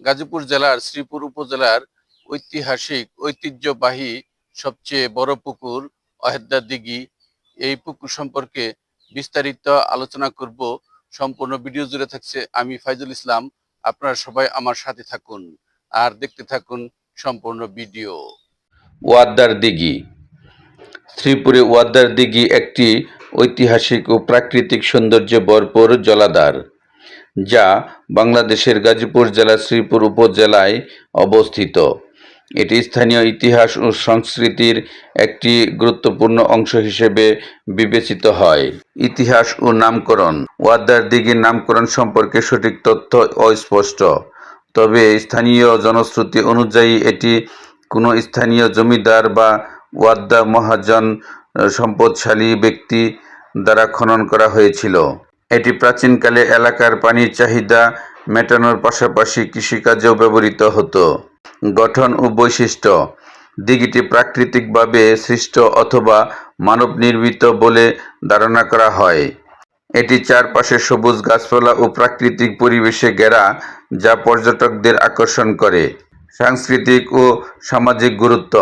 গাজীপুর জেলার, শ্রীপুর উপজেলার ঐতিহাসিক, ঐতিহ্যবাহী সবচেয়ে বড় পুকুর অহেদ্দা দিঘি। এই পুকুর সম্পর্কে বিস্তারিত আলোচনা করব। সম্পূর্ণ ভিডিও জুড়ে থাকছে আমি ফাইজুল ইসলাম। আপনারা সবাই আমার সাথে থাকুন আর দেখতে থাকুন সম্পূর্ণ ভিডিও। ওয়াদ্দার দিঘি। শ্রীপুরে ওয়াদ্দার দিঘি একটি ঐতিহাসিক ও প্রাকৃতিক সৌন্দর্যে ভরপুর জলাধার। যা বাংলাদেশের গাজীপুর জেলার শ্রীপুর উপজেলায় অবস্থিত। এটি স্থানীয় ইতিহাস ও সংস্কৃতির একটি গুরুত্বপূর্ণ অংশ হিসেবে বিবেচিত হয়। ইতিহাস ও নামকরণ। ওয়াদ্দার দিঘির নামকরণ সম্পর্কে সঠিক তথ্য অস্পষ্ট। তবে স্থানীয় জনশ্রুতি অনুযায়ী এটি কোনো স্থানীয় জমিদার বা ওয়াদ্দা মহাজন, সম্পদশালী ব্যক্তি দ্বারা খনন করা হয়েছিল। এটি প্রাচীনকালে এলাকার পানির চাহিদা মেটানোর পাশাপাশি কৃষিকাজেও ব্যবহৃত হতো। গঠন ও বৈশিষ্ট্য। দিঘিটি প্রাকৃতিকভাবে সৃষ্ট অথবা মানব নির্মিত বলে ধারণা করা হয়। এটি চারপাশে সবুজ গাছপালা ও প্রাকৃতিক পরিবেশে ঘেরা, যা পর্যটকদের আকর্ষণ করে। সাংস্কৃতিক ও সামাজিক গুরুত্ব।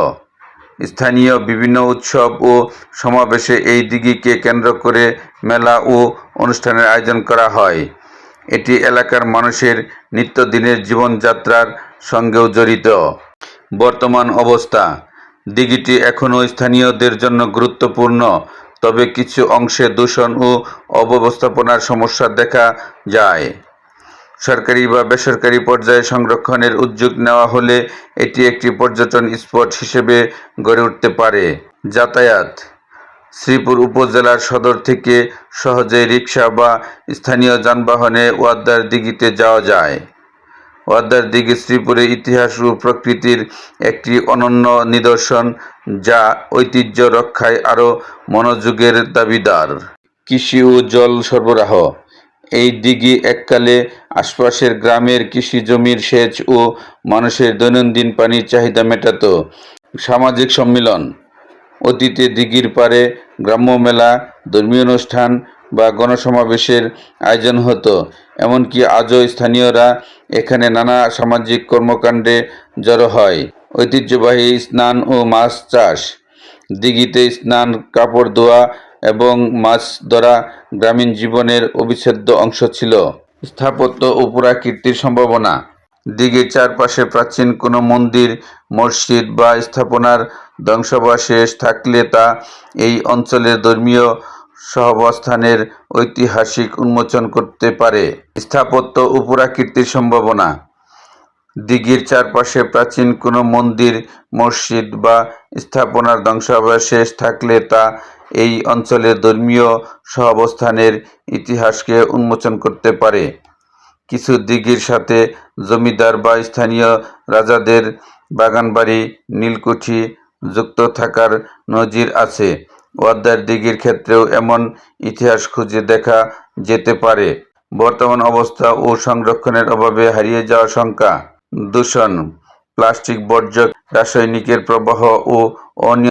স্থানীয় বিভিন্ন উৎসব ও সমাবেশে এই দিঘিকে কেন্দ্র করে মেলা ও অনুষ্ঠানের আয়োজন করা হয়। এটি এলাকার মানুষের নিত্যদিনের জীবনযাত্রার সঙ্গেও জড়িত। বর্তমান অবস্থা। দিঘিটি এখনও স্থানীয়দের জন্য গুরুত্বপূর্ণ, তবে কিছু অংশে দূষণ ও অব্যবস্থাপনার সমস্যা দেখা যায়। সরকারি বা বেসরকারি পর্যায়ে সংরক্ষণের উদ্যোগ নেওয়া হলে এটি একটি পর্যটন স্পট হিসেবে গড়ে উঠতে পারে। যাতায়াত, শ্রীপুর উপজেলার সদর থেকে সহজে রিক্সা বা স্থানীয় যানবাহনে ওয়াদ্দার দিঘিতে যাওয়া যায়। ওয়াদ্দার দিঘি শ্রীপুরের ইতিহাস ও প্রকৃতির একটি অনন্য নিদর্শন যা ঐতিহ্য রক্ষায় আরও মনোযোগের দাবিদার। কৃষি ও জল সরবরাহ এই দিঘি এককালে আশপাশের গ্রামের কৃষি জমির সেচ ও মানুষের দৈনন্দিন পানির চাহিদা মেটাতো। সামাজিক সম্মিলন, অতীতে দিঘির পারে গ্রাম্য মেলা, ধর্মীয় অনুষ্ঠান বা গণসমাবেশের আয়োজন হতো। এমনকি আজও স্থানীয়রা এখানে নানা সামাজিক কর্মকাণ্ডে জড়ো হয়। ঐতিহ্যবাহী স্নান ও মাছ চাষ। দিঘিতে স্নান, কাপড় ধোয়া এবং মাছ ধরা গ্রামীণ জীবনের অবিচ্ছেদ্য অংশ ছিল। স্থাপত্য ও পুরাকীর্তির সম্ভাবনা। দিঘির চারপাশে প্রাচীন কোনো মন্দির, মসজিদ বা স্থাপনার ধ্বংসাবশেষ থাকলে তা এই অঞ্চলের ধর্মীয় সহাবস্থানের ঐতিহাসিক উন্মোচন করতে পারে। স্থাপত্য ও পুরাকীর্তির সম্ভাবনা। দিঘির চারপাশে প্রাচীন কোনো মন্দির, মসজিদ বা স্থাপনার ধ্বংসাবশেষ থাকলে তা এই অঞ্চলের ধর্মীয় সহাবস্থানের ইতিহাসকে উন্মোচন করতে পারে। কিছু দিঘির সাথে জমিদার বা স্থানীয় রাজাদের বাগানবাড়ি, নীলকুঠি যুক্ত থাকার নজির আছে। ওয়াদ্দার দিঘির ক্ষেত্রেও এমন ইতিহাস খুঁজে দেখা যেতে পারে। বর্তমান অবস্থা ও সংরক্ষণের অভাবে হারিয়ে যাওয়ার শঙ্কা, দূষণ, প্লাস্টিক বর্জ্য, রাসায়নিকের প্রবাহ ও অনিয়ম